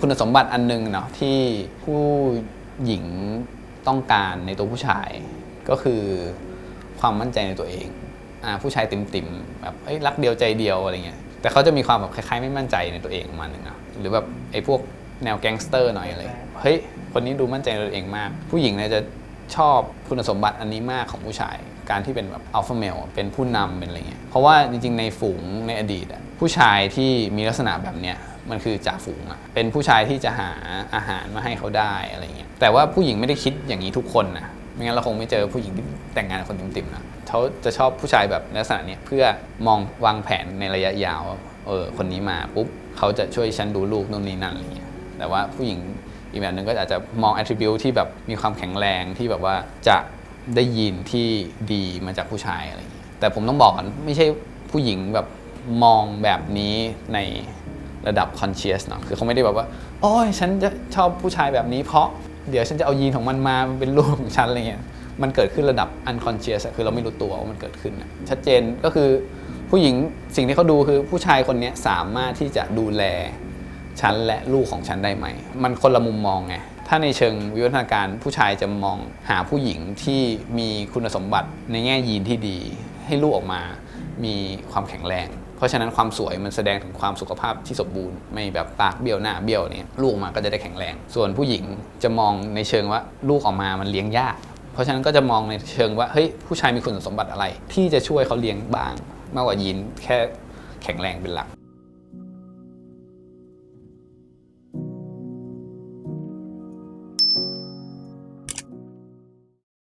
คุณสมบัติอันหนึงเนาะที่ผู้หญิงต้องการในตัวผู้ชายก็คือความมั่นใจในตัวเองอ่าผู้ชายติ่มๆแบบเอ้ยรักเดียวใจเดียวอะไรเงี้ยแต่เขาจะมีความแบบคล้ายๆ ไม่มั่นใจในตัวเองมาณนึงนะหรือแบบไอ้พวกแนวแก๊งสเตอร์หน่อยอะไรเงี้ยเฮ้ยคนนี้ดูมั่นใจในตัวเองมาก ผู้หญิงเนี่ยจะชอบคุณสมบัติอันนี้มากของผู้ชาย การที่เป็นแบบอัลฟาเมลเป็นผู้นำเป็นอะไรเงี้ยเพราะว่าจริงๆในฝูงในอดีตผู้ชายที่มีลักษณะแบบเนี้ย มันคือจ่าฝูงอะเป็นผู้ชายที่จะหาอาหารมาให้เขาได้อะไรเงี้ยแต่ว่าผู้หญิงไม่ได้คิดอย่างนี้ทุกคนนะไม่งั้นเราคงไม่เจอผู้หญิงที่แต่งงานคนติ่มๆนะเขาจะชอบผู้ชายแบบลักษณะนี้เพื่อมองวางแผนในระยะยาวเออคนนี้มาปุ๊บเขาจะช่วยฉันดูลูกนู่นนี่นั่นอะไรเงี้ยแต่ว่าผู้หญิงอีกแบบหนึ่งก็อาจจะมอง attribute ที่แบบมีความแข็งแรงที่แบบว่าจะได้ยินที่ดีมาจากผู้ชายอะไรอย่างเงี้ยแต่ผมต้องบอกก่อนไม่ใช่ผู้หญิงแบบมองแบบนี้ใน ระดับ conscious เนาะคือเขาไม่ได้แบบว่า โอ้ยฉันจะชอบผู้ชายแบบนี้ เพราะเดี๋ยวฉันจะเอายีนของมันมาเป็นลูกของฉันอะไรเงี้ยมันเกิดขึ้นระดับ unconscious คือเราไม่รู้ตัวว่ามันเกิดขึ้น ชัดเจนก็คือผู้หญิงสิ่งที่เขาดูคือผู้ชายคนนี้สามารถที่จะดูแลฉันและลูกของฉันได้ไหม มันคนละมุมมองไง ถ้าในเชิงวิวัฒนาการผู้ชายจะมองหาผู้หญิงที่มีคุณสมบัติในแง่ยีนที่ดี ให้ลูกออกมา มีความแข็งแรง เพราะฉะนั้นความสวยมันแสดงถึงความสุขภาพที่สมบูรณ์ไม่แบบปากเบี้ยวหน้าเบี้ยวเนี่ยลูกออกมาก็จะได้แข็งแรง ส่วนผู้หญิงจะมองในเชิงว่าลูกออกมามันเลี้ยงยาก เพราะฉะนั้นก็จะมองในเชิงว่าเฮ้ยผู้ชายมีคุณสมบัติอะไร ที่จะช่วยเขาเลี้ยงบ้าง มากกว่ายีนแค่แข็งแรงเป็นหลัก